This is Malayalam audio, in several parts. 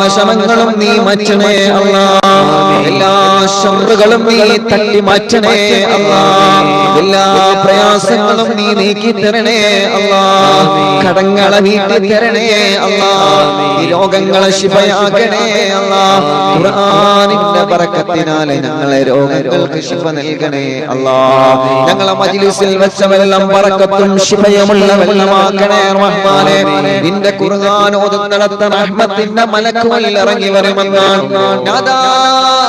വിഷമങ്ങളും നീ മാറ്റണേ അല്ലാ. എല്ലാ ശബ്ദങ്ങളും നീ തട്ടി മാറ്റണേ അല്ലാ. എല്ലാ പ്രയാസങ്ങളും നീ നീക്കി തരണേ അല്ലാ. കടങ്ങളെ നീട്ടി തരണേ അല്ലാ. രോഗങ്ങളെ ശിഫയാക്കണേ അല്ലാ. ഖുർആനിന്റെ ബറക്കത്തിനാലെ ഞങ്ങളെ രോഗങ്ങൾക്ക് ശിഫ നൽകണേ അല്ലാ. ഞങ്ങളെ മജ്ലിസിൽ വെച്ച വെള്ളം ബറക്കത്തും ശിഫയുമുള്ള വെള്ളമാക്കണേ റഹ്മാനെ. നിന്റെ ഖുർആൻ ഓതുന്നിടത്ത് റഹ്മത്തിന്റെ മലക്കുകൾ ഇറങ്ങി വരുമെന്നാണ്. നാദാ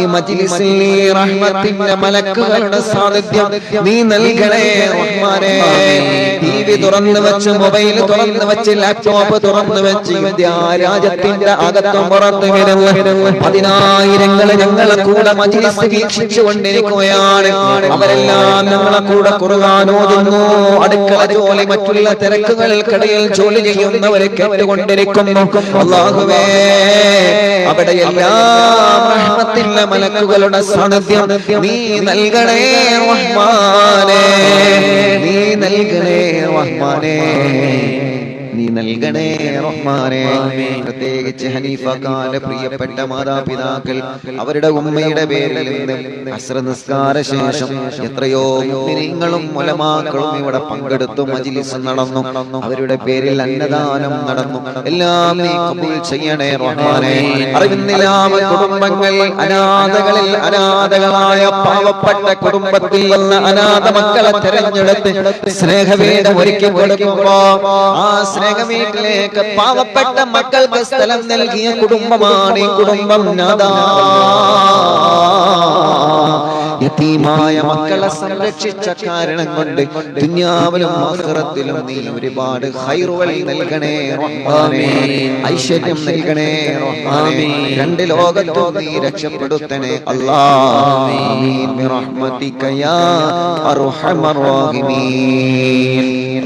ഈ മജ്ലിസിൽ നീ റഹ്മത്തിന്റെ മലക്കുകളുടെ സാന്നിധ്യം നീ നൽകണേ റഹ്മാനേ. ടി തുറന്നു വെച്ച് മൊബൈൽ തുറന്നു വെച്ച് ലാപ്ടോപ്പ് തുറന്നു വെച്ച് രാജ്യത്തിന്റെ അകത്തും പുറത്തു പതിനായിരങ്ങൾ ഞങ്ങളെ കൂടെ മജ്ലിസ് വീക്ഷിച്ചു കൊണ്ടിരിക്കുകയാണ് അവരെല്ലാം ഞങ്ങളെ കൂടെ കുറുകാനോതുന്നു അടുക്കള ജോലി മറ്റുള്ള തിരക്കുകൾക്കിടയിൽ ജോലി ചെയ്യുന്നവരെ കേട്ടുകൊണ്ടിരിക്കുന്നു. അള്ളാഹുവേ അവിടെ എല്ലാം റഹ്മത്തിന്റെ മലക്കുകളുടെ സാന്നിധ്യം നീ നൽകണേ റഹ്മാനേ. നീ നൽകണേ റഹ്മാനേ. നീ നൽകണേ റഹ്മാനേ. പ്രത്യേകിച്ച് ഹനീഫ കാല പ്രിയപ്പെട്ട മാതാപിതാക്കൾ അവരുടെ ഉമ്മയുടെ പേരിൽ നിന്ന് അസ്രനിസ്കാര ശേഷം എത്രയോ നിങ്ങളും മുലമാക്കളും ഇവിടെ പങ്കെടുത്തു മജിലിസ് നടന്നു. അവരുടെ പേരിൽ അന്നദാനം നടന്നു. എല്ലാം നീ കബൂൽ ചെയ്യണേ റഹ്മാനേ. അറിവിന്നിലാമ കുടുംബങ്ങൾ അനാഥകളിൽ അനാഥകളായ പാവപ്പെട്ട കുടുംബത്തിൽ നിന്ന് അനാഥ മക്കളെ തെരഞ്ഞെടുത്ത് സ്നേഹവേദം ഒരുക്കി കൊടുക്കുമ്പോ ആ സ്നേഹവീട്ടിലേക്ക് പാവപ്പെട്ട മക്കൾക്ക് സ്ഥലം നൽകിയ കുടുംബമാണ് ഈ കുടുംബം. നാദാ യതീമായ മക്കളെ സംരക്ഷിച്ച കാരണം കൊണ്ട് ദുനിയാവിലും ആഖിറത്തിലും നീ ഒരുപാട് ഹൈറുകൾ നൽകണേ റഹ്മാനേ. ഐശ്വര്യം നൽകണേ റഹ്മാനേ. രണ്ട് ലോകത്തും നീ രക്ഷപ്പെടുത്തണേ അല്ലാഹ് ആമീൻ. ബിറഹ്മതിക യാ അർഹമർ റഹീമീൻ.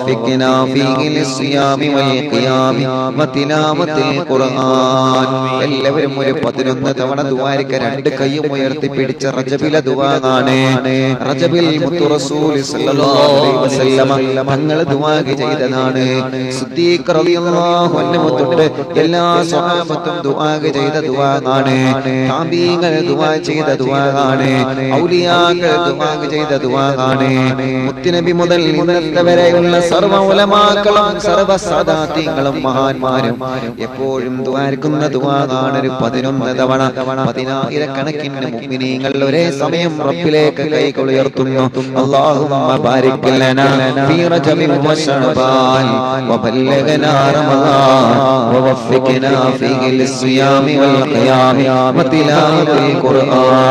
ووفقنا فيه للصيام والقيام وتلاوة القرآن എല്ലാവരും ഒരു പതിനൊന്ന് തവണ ദുവാരിക്ക രണ്ട് കൈയും ഉയർത്തി പിടിച്ച റജബിലെ ദുവാണ് റജബിൽ മുത്തു റസൂൽ സല്ലല്ലാഹു അലൈഹി വസല്ലമ തങ്ങൾ ദുആ ചെയ്തതാണ് സിദ്ദീഖ് റളിയല്ലാഹു അൻഹു തൊട്ട് എല്ലാ സ്വഹാബത്തും ദുആ ചെയ്ത ദുആണ് താബീങ്ങൾ ദുആ ചെയ്ത ദുആണ് ഔലിയാക്കൾ ദുആ ചെയ്ത ദുആണ് മുത്തുനബി മുതൽ ഇന്നത്തെ വരെയുള്ള സർവ ഉലമാക്കളും സർവ സദാത്യങ്ങളും മഹാന്മാരും എപ്പോഴും ദ്വാരിക്കുന്ന ദുആണ് ഒരു പതിനൊന്ന് തവണ പതിനായിരക്കണക്കിന് മുഅ്മിനീങ്ങൾ ഒരേ സമയം റബ്ബിലേക്ക് കൈകൾ ഉയർത്തുന്നു. ബാരിക് ലനാ ഫീ റജബിൻ വശഅബാൻ വബല്ലഗനാ റമളാൻ വവഫിഖ്നാ ഫീഹി ലിസ്സിയാമി വൽ ഖിയാമി വതിലാവത്തിൽ ഖുർആൻ.